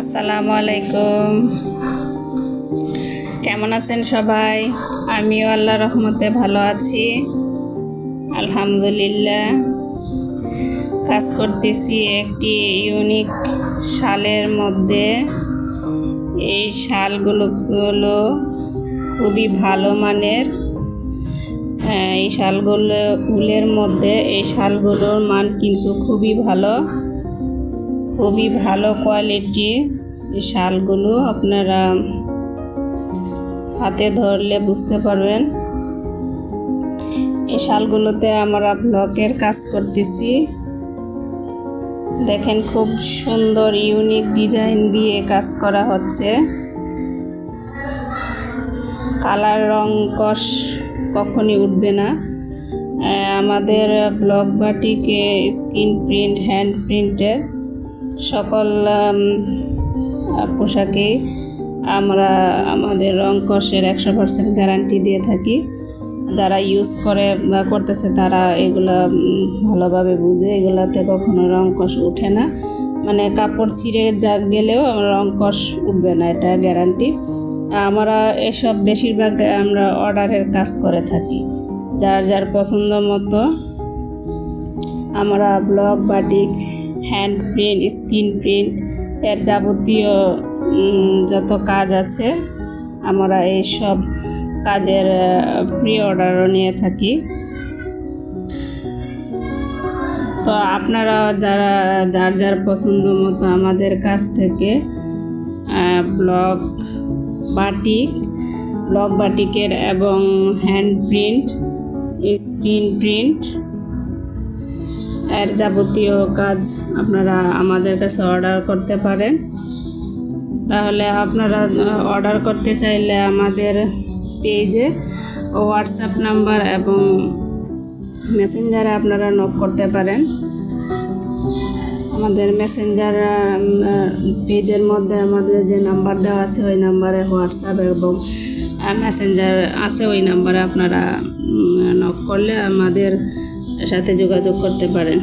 আসসালামু আলাইকুম। কেমন আছেন সবাই? আমিও আল্লাহ রহমতে ভালো আছি। আলহামদুলিল্লাহ। কাজ করতেছি একটি ইউনিক শালের মধ্যে। এই শালগুলো গুলো খুবই ভালো মানের। এই শালগুলো উলের মধ্যে। এই শালগুলোর মান কিন্তু খুবই ভালো। খুবই ভালো কোয়ালিটির শালগুলো আপনারা হাতে ধরলে বুঝতে পারবেন। এই শালগুলোতে আমরা ব্লকের কাজ করতেছি। দেখেন খুব সুন্দর ইউনিক ডিজাইন দিয়ে কাজ করা হচ্ছে। কালার রং কষ কখনই উঠবে না। আমাদের ব্লক বাটিকে স্ক্রিন প্রিন্ট, হ্যান্ড প্রিন্টের সকল পোশাকে আমরা আমাদের রং কষের একশো পার্সেন্ট গ্যারান্টি দিয়ে থাকি। যারা ইউজ করে বা করতেছে তারা এগুলা ভালোভাবে বুঝে। এগুলাতে কখনো রং কষ উঠে না। মানে কাপড় ছিঁড়ে যা গেলেও রং কষ উঠবে না, এটা গ্যারান্টি আমরা এসব বেশিরভাগ আমরা অর্ডারের কাজ করে থাকি। যার যার পছন্দ মতো আমরা block batik hand print screen print, এর যাবতীয় যত কাজ আছে, আমরা এই সব কাজের প্রি অর্ডারও নিয়ে থাকি। তো আপনারা যারা, যার যার পছন্দ মতো আমাদের কাছ থেকে ব্লক বাটিক ব্লক বাটিকের এবং হ্যান্ড প্রিন্ট স্ক্রিন প্রিন্ট এর যাবতীয় কাজ আপনারা আমাদের কাছে অর্ডার করতে পারেন। তাহলে আপনারা অর্ডার করতে চাইলে আমাদের পেজে হোয়াটসঅ্যাপ নাম্বার এবং মেসেঞ্জারে আপনারা নক করতে পারেন। আমাদের মেসেঞ্জার পেজের মধ্যে আমাদের যে নাম্বার দেওয়া আছে, ওই নাম্বারে হোয়াটসঅ্যাপ এবং মেসেঞ্জার আছে, ওই নাম্বারে আপনারা নক করলে আমাদের সাথে যোগাযোগ করতে পারেন।